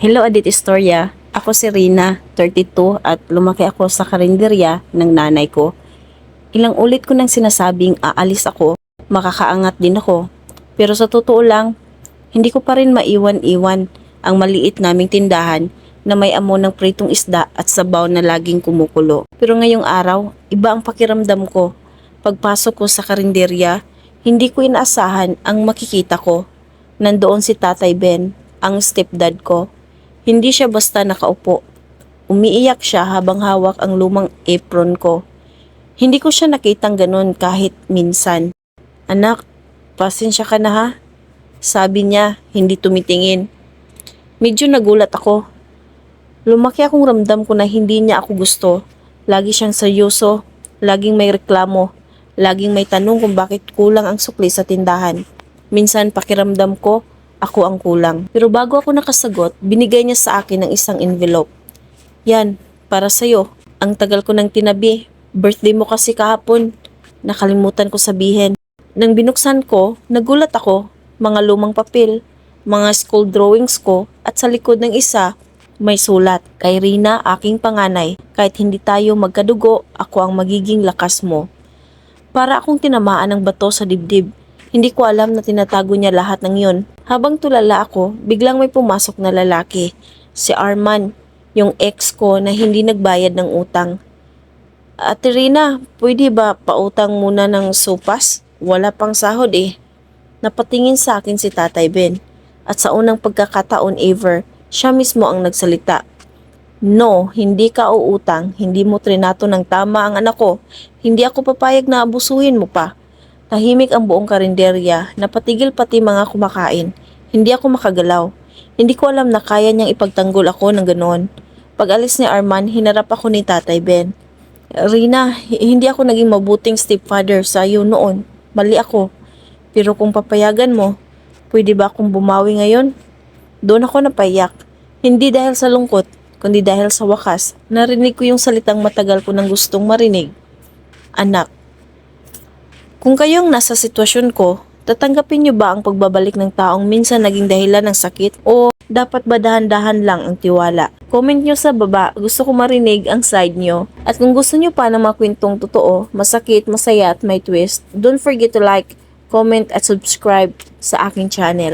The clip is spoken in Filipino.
Hello Adit Istorya, ako si Rina, 32 at lumaki ako sa karinderya ng nanay ko. Ilang ulit ko nang sinasabing aalis ako, makakaangat din ako. Pero sa totoo lang, hindi ko pa rin maiwan-iwan ang maliit naming tindahan na may amo ng pritong isda at sabaw na laging kumukulo. Pero ngayong araw, iba ang pakiramdam ko. Pagpasok ko sa karinderya, hindi ko inaasahan ang makikita ko. Nandoon si Tatay Ben, ang stepdad ko. Hindi siya basta nakaupo. Umiiyak siya habang hawak ang lumang apron ko. Hindi ko siya nakitang ganun kahit minsan. Anak, pasensya ka na ha. Sabi niya, hindi tumitingin. Medyo nagulat ako. Lumaki akong ramdam ko na hindi niya ako gusto. Lagi siyang seryoso, laging may reklamo, laging may tanong kung bakit kulang ang sukli sa tindahan. Minsan pakiramdam ko, ako ang kulang. Pero bago ako nakasagot, binigay niya sa akin ng isang envelope. Yan, para sa'yo. Ang tagal ko nang tinabi. Birthday mo kasi kahapon. Nakalimutan ko sabihin. Nang binuksan ko, nagulat ako. Mga lumang papel, mga school drawings ko, at sa likod ng isa, may sulat. Kay Rina, aking panganay. Kahit hindi tayo magkadugo, ako ang magiging lakas mo. Para akong tinamaan ng bato sa dibdib. Hindi ko alam na tinatago niya lahat ng yun. Habang tulala ako, biglang may pumasok na lalaki. Si Arman, yung ex ko na hindi nagbayad ng utang. Ate Rina, pwede ba pautang muna ng sopas? Wala pang sahod eh. Napatingin sa akin si Tatay Ben. At sa unang pagkakataon ever, siya mismo ang nagsalita. No, hindi ka uutang, hindi mo trinato ng tama ang anak ko. Hindi ako papayag na abusuhin mo pa. Tahimik ang buong karinderya, napatigil pati mga kumakain. Hindi ako makagalaw. Hindi ko alam na kaya niyang ipagtanggol ako ng ganoon. Pag alis ni Arman, hinarap ako ni Tatay Ben. Rina, hi- hindi ako naging mabuting stepfather sa iyo noon. Mali ako. Pero kung papayagan mo, pwede ba akong bumawi ngayon? Doon ako napayak. Hindi dahil sa lungkot, kundi dahil sa wakas, narinig ko yung salitang matagal ko nang gustong marinig. Anak. Kung kayong nasa sitwasyon ko, tatanggapin niyo ba ang pagbabalik ng taong minsan naging dahilan ng sakit o dapat ba dahan-dahan lang ang tiwala? Comment nyo sa baba, gusto ko marinig ang side nyo. At kung gusto nyo pa ng mga kwentong totoo, masakit, masaya at may twist, don't forget to like, comment at subscribe sa aking channel.